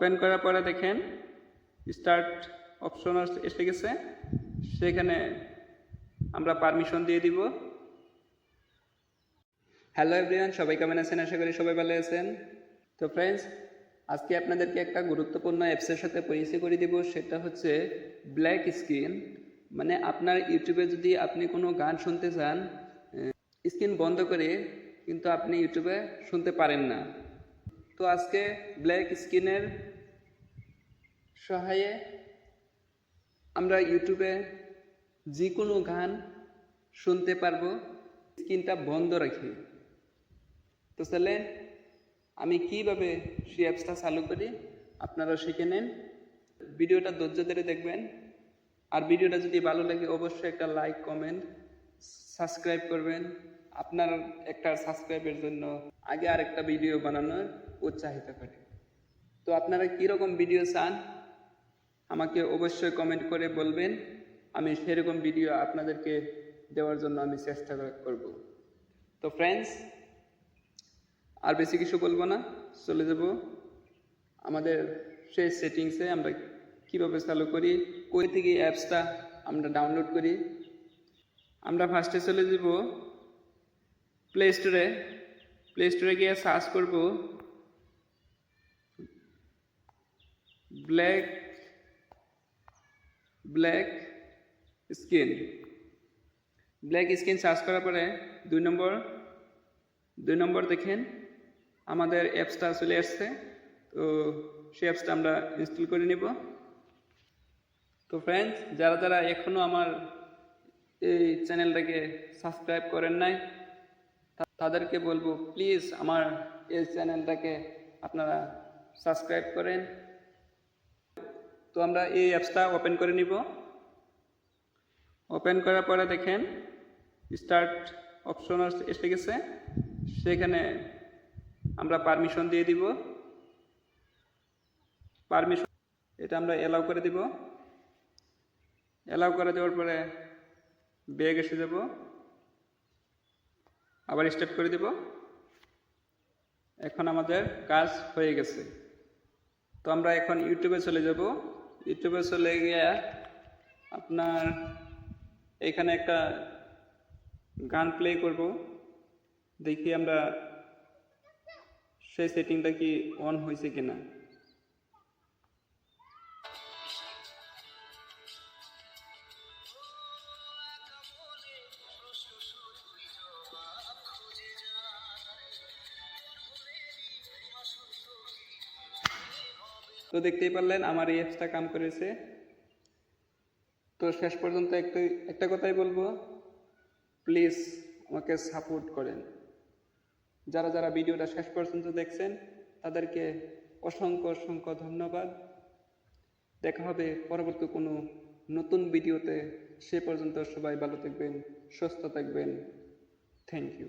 Open করার পরে দেখেন স্টার্ট অপশন এসে গেছে। সেখানে আমরা পারমিশন দিয়ে দিব। হ্যালো এভরিওয়ান সবাই কেমন আছেন? আশা করি সবাই ভালো আছেন। তো ফ্রেন্ডস আজকে আপনাদেরকে একটা গুরুত্বপূর্ণ অ্যাপসের সাথে পরিচয় করে দিব। সেটা হচ্ছে ব্ল্যাক স্ক্রিন মানে আপনার ইউটিউবে যদি আপনি কোনো গান শুনতে চান স্ক্রিন বন্ধ করে কিন্তু আপনি ইউটিউবে শুনতে পারেন না। তো আজকে ব্ল্যাক স্ক্রিনের সহায়ে আমরা ইউটিউবে যে কোনো গান শুনতে পারব। স্ক্রিনটা বন্ধ রাখি। তো তাহলে আমি কীভাবে সেই অ্যাপসটা চালু করি? আপনারা শিখে নেন। ভিডিওটা ধৈর্য ধরে দেখবেন। আর ভিডিওটা যদি ভালো লাগে, অবশ্যই একটা লাইক, কমেন্ট, সাবস্ক্রাইব করবেন। আপনার একটা সাবস্ক্রাইবের জন্য আগে আরেকটা ভিডিও বানানোর উৎসাহিত করে। তো আপনারা কীরকম ভিডিও চান? আমাকে অবশ্যই কমেন্ট করে বলবেন। আমি সেরকম ভিডিও আপনাদেরকে দেওয়ার জন্য আমি চেষ্টা করব। তো ফ্রেন্ডস আর বেশি কিছু বলব না, চলে যাব। আমাদের সেই সেটিংসে আমরা কীভাবে চালু করি কই থেকে অ্যাপসটা আমরা ডাউনলোড করি। আমরা ফার্স্টে চলে যাব প্লে স্টোরে প্লে স্টোরে গিয়ে সার্চ করব। Black black skin. Black skin search করার পরে দুই নম্বর দুই নম্বর দেখেন, আমাদের অ্যাপসটা চলে আসছে। তো সেই অ্যাপসটা আমরা ইনস্টল করে নিব। তো ফ্রেন্ডস যারা যারা এখনও আমার এই চ্যানেলটাকে সাবস্ক্রাইব করেন নাই তাদেরকে বলব প্লিজ আমার এই চ্যানেলটাকে আপনারা সাবস্ক্রাইব করেন। তো আমরা এই অ্যাপসটা ওপেন করে নিব। ওপেন করার পরে দেখেন স্টার্ট অপশন এসে গেছে। সেখানে আমরা পারমিশন দিয়ে দিব। পারমিশন এটা আমরা অ্যালাউ করে দিব। অ্যালাউ করে দেওয়ার পরে ব্যাগ এসে যাব। আবার স্টার্ট করে দিব। এখন আমাদের কাজ হয়ে গেছে। তো আমরা এখন ইউটিউবে চলে যাব। ইউটিউবে চলে গিয়ে আপনার এখানে একটা গান প্লে করব। দেখি আমরা সেই সেটিংটা কি অন হয়েছে কিনা। তো দেখতেই পারলেন আমার এই অ্যাপসটা কাম করেছে। তো শেষ পর্যন্ত একটা একটা কথাই বলব প্লিজ আমাকে সাপোর্ট করেন। যারা যারা ভিডিওটা শেষ পর্যন্ত দেখছেন, তাদেরকে অসংখ্য অসংখ্য ধন্যবাদ। দেখা হবে পরবর্তী কোনো নতুন ভিডিওতে। সে পর্যন্ত সবাই ভালো থাকবেন, সুস্থ থাকবেন। Thank you